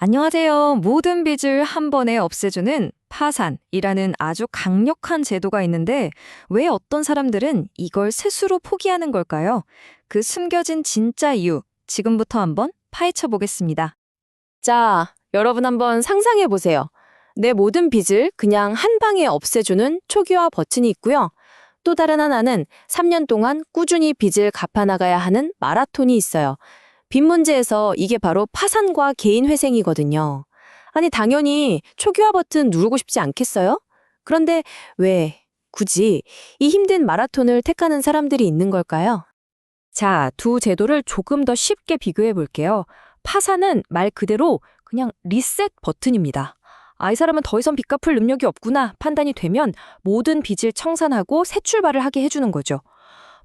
안녕하세요. 모든 빚을 한 번에 없애주는 파산이라는 아주 강력한 제도가 있는데 왜 어떤 사람들은 이걸 스스로 포기하는 걸까요? 그 숨겨진 진짜 이유 지금부터 한번 파헤쳐 보겠습니다. 자, 여러분 한번 상상해 보세요. 내 모든 빚을 그냥 한 방에 없애주는 초기화 버튼이 있고요. 또 다른 하나는 3년 동안 꾸준히 빚을 갚아나가야 하는 마라톤이 있어요. 빚 문제에서 이게 바로 파산과 개인 회생이거든요. 아니, 당연히 초기화 버튼 누르고 싶지 않겠어요? 그런데 왜 굳이 이 힘든 마라톤을 택하는 사람들이 있는 걸까요? 자, 두 제도를 조금 더 쉽게 비교해 볼게요. 파산은 말 그대로 그냥 리셋 버튼입니다. 아, 이 사람은 더 이상 빚 갚을 능력이 없구나 판단이 되면 모든 빚을 청산하고 새 출발을 하게 해주는 거죠.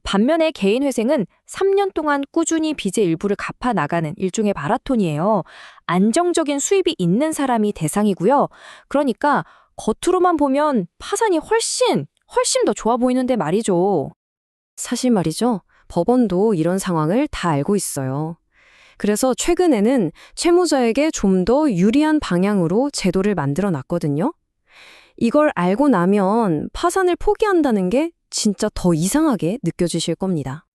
반면에 개인 회생은 3년 동안 꾸준히 빚의 일부를 갚아 나가는 일종의 마라톤이에요. 안정적인 수입이 있는 사람이 대상이고요. 그러니까 겉으로만 보면 파산이 훨씬, 훨씬 더 좋아 보이는데 말이죠. 사실 말이죠. 법원도 이런 상황을 다 알고 있어요. 그래서 최근에는 채무자에게 좀 더 유리한 방향으로 제도를 만들어 놨거든요. 이걸 알고 나면 파산을 포기한다는 게 진짜 더 이상하게 느껴지실 겁니다.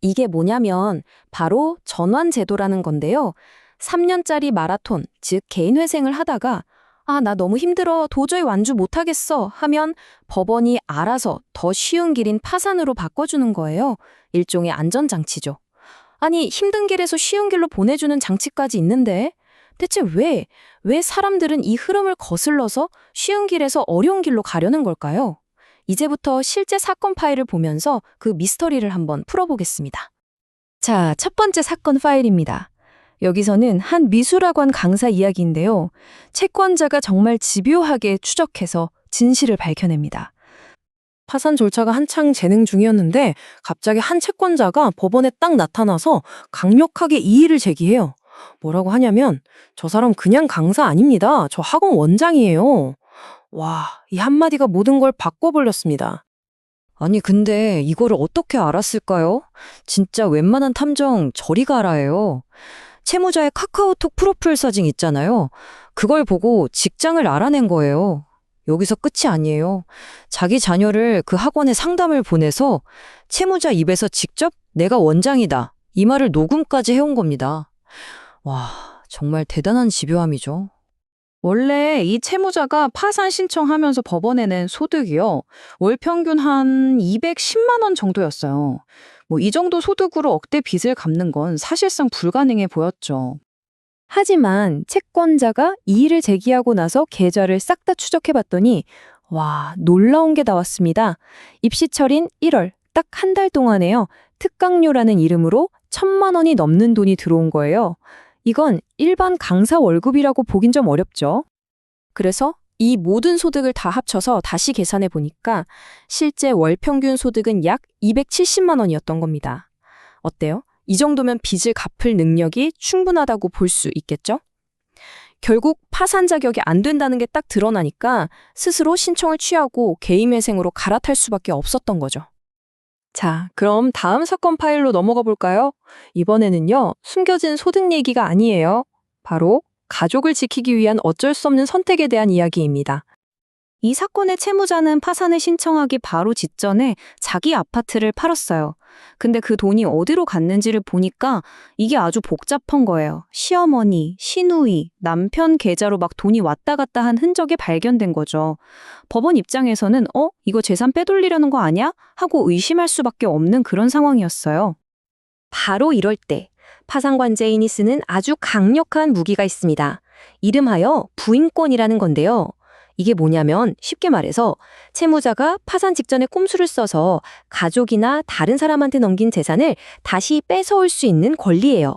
이게 뭐냐면 바로 전환 제도라는 건데요. 3년짜리 마라톤, 즉 개인 회생을 하다가 아, 나 너무 힘들어. 도저히 완주 못하겠어. 하면 법원이 알아서 더 쉬운 길인 파산으로 바꿔주는 거예요. 일종의 안전장치죠. 아니, 힘든 길에서 쉬운 길로 보내주는 장치까지 있는데 대체 왜, 왜 사람들은 이 흐름을 거슬러서 쉬운 길에서 어려운 길로 가려는 걸까요? 이제부터 실제 사건 파일을 보면서 그 미스터리를 한번 풀어보겠습니다. 자, 첫 번째 사건 파일입니다. 여기서는 한 미술학원 강사 이야기인데요. 채권자가 정말 집요하게 추적해서 진실을 밝혀냅니다. 파산 절차가 한창 진행 중이었는데 갑자기 한 채권자가 법원에 딱 나타나서 강력하게 이의를 제기해요. 뭐라고 하냐면 저 사람 그냥 강사 아닙니다. 저 학원 원장이에요. 와, 이 한마디가 모든 걸 바꿔버렸습니다. 아니, 근데 이거를 어떻게 알았을까요? 진짜 웬만한 탐정 저리가 알아요. 채무자의 카카오톡 프로필 사진 있잖아요. 그걸 보고 직장을 알아낸 거예요. 여기서 끝이 아니에요. 자기 자녀를 그 학원에 상담을 보내서 채무자 입에서 직접 내가 원장이다. 이 말을 녹음까지 해온 겁니다. 와, 정말 대단한 집요함이죠. 원래 이 채무자가 파산 신청하면서 법원에 낸 소득이요. 월 평균 한 210만 원 정도였어요. 뭐 이 정도 소득으로 억대 빚을 갚는 건 사실상 불가능해 보였죠. 하지만 채권자가 이의를 제기하고 나서 계좌를 싹 다 추적해 봤더니 와 놀라운 게 나왔습니다. 입시철인 1월 딱 한 달 동안에요. 특강료라는 이름으로 천만 원이 넘는 돈이 들어온 거예요. 이건 일반 강사 월급이라고 보긴 좀 어렵죠. 그래서 이 모든 소득을 다 합쳐서 다시 계산해 보니까 실제 월 평균 소득은 약 270만 원이었던 겁니다. 어때요? 이 정도면 빚을 갚을 능력이 충분하다고 볼 수 있겠죠? 결국 파산 자격이 안 된다는 게 딱 드러나니까 스스로 신청을 취하고 개인회생으로 갈아탈 수밖에 없었던 거죠. 자, 그럼 다음 사건 파일로 넘어가 볼까요? 이번에는요, 숨겨진 소득 얘기가 아니에요. 바로 가족을 지키기 위한 어쩔 수 없는 선택에 대한 이야기입니다. 이 사건의 채무자는 파산을 신청하기 바로 직전에 자기 아파트를 팔았어요. 근데 그 돈이 어디로 갔는지를 보니까 이게 아주 복잡한 거예요. 시어머니, 시누이, 남편 계좌로 막 돈이 왔다 갔다 한 흔적이 발견된 거죠. 법원 입장에서는 어? 이거 재산 빼돌리려는 거 아니야? 하고 의심할 수밖에 없는 그런 상황이었어요. 바로 이럴 때 파산관제인이 쓰는 아주 강력한 무기가 있습니다. 이름하여 부인권이라는 건데요. 이게 뭐냐면 쉽게 말해서 채무자가 파산 직전에 꼼수를 써서 가족이나 다른 사람한테 넘긴 재산을 다시 뺏어올 수 있는 권리예요.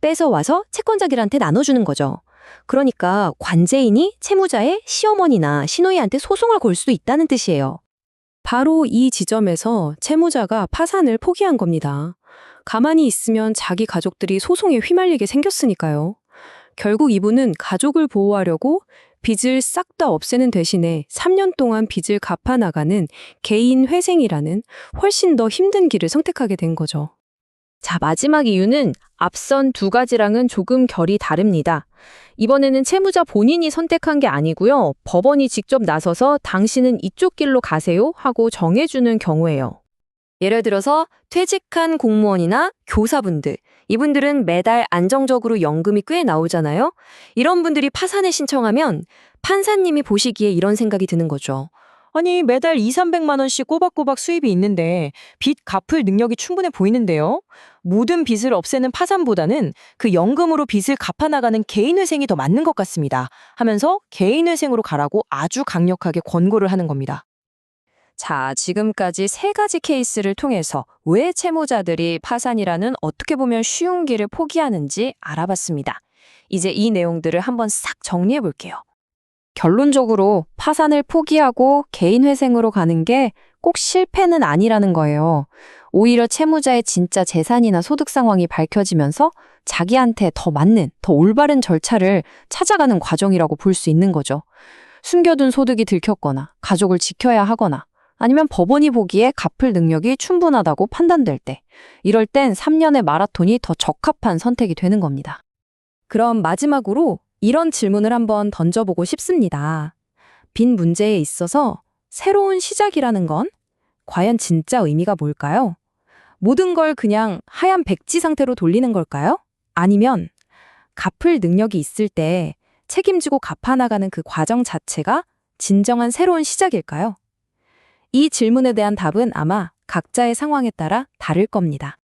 뺏어와서 채권자들한테 나눠주는 거죠. 그러니까 관제인이 채무자의 시어머니나 시누이한테 소송을 걸 수도 있다는 뜻이에요. 바로 이 지점에서 채무자가 파산을 포기한 겁니다. 가만히 있으면 자기 가족들이 소송에 휘말리게 생겼으니까요. 결국 이분은 가족을 보호하려고 빚을 싹 다 없애는 대신에 3년 동안 빚을 갚아 나가는 개인 회생이라는 훨씬 더 힘든 길을 선택하게 된 거죠. 자, 마지막 이유는 앞선 두 가지랑은 조금 결이 다릅니다. 이번에는 채무자 본인이 선택한 게 아니고요. 법원이 직접 나서서 당신은 이쪽 길로 가세요 하고 정해주는 경우예요. 예를 들어서 퇴직한 공무원이나 교사분들, 이분들은 매달 안정적으로 연금이 꽤 나오잖아요. 이런 분들이 파산을 신청하면 판사님이 보시기에 이런 생각이 드는 거죠. 아니, 매달 2, 300만 원씩 꼬박꼬박 수입이 있는데 빚 갚을 능력이 충분해 보이는데요. 모든 빚을 없애는 파산보다는 그 연금으로 빚을 갚아 나가는 개인회생이 더 맞는 것 같습니다. 하면서 개인회생으로 가라고 아주 강력하게 권고를 하는 겁니다. 자, 지금까지 세 가지 케이스를 통해서 왜 채무자들이 파산이라는 어떻게 보면 쉬운 길을 포기하는지 알아봤습니다. 이제 이 내용들을 한번 싹 정리해 볼게요. 결론적으로 파산을 포기하고 개인 회생으로 가는 게 꼭 실패는 아니라는 거예요. 오히려 채무자의 진짜 재산이나 소득 상황이 밝혀지면서 자기한테 더 맞는, 더 올바른 절차를 찾아가는 과정이라고 볼 수 있는 거죠. 숨겨둔 소득이 들켰거나, 가족을 지켜야 하거나, 아니면 법원이 보기에 갚을 능력이 충분하다고 판단될 때, 이럴 땐 3년의 마라톤이 더 적합한 선택이 되는 겁니다. 그럼 마지막으로 이런 질문을 한번 던져보고 싶습니다. 빈 문제에 있어서 새로운 시작이라는 건 과연 진짜 의미가 뭘까요? 모든 걸 그냥 하얀 백지 상태로 돌리는 걸까요? 아니면 갚을 능력이 있을 때 책임지고 갚아나가는 그 과정 자체가 진정한 새로운 시작일까요? 이 질문에 대한 답은 아마 각자의 상황에 따라 다를 겁니다.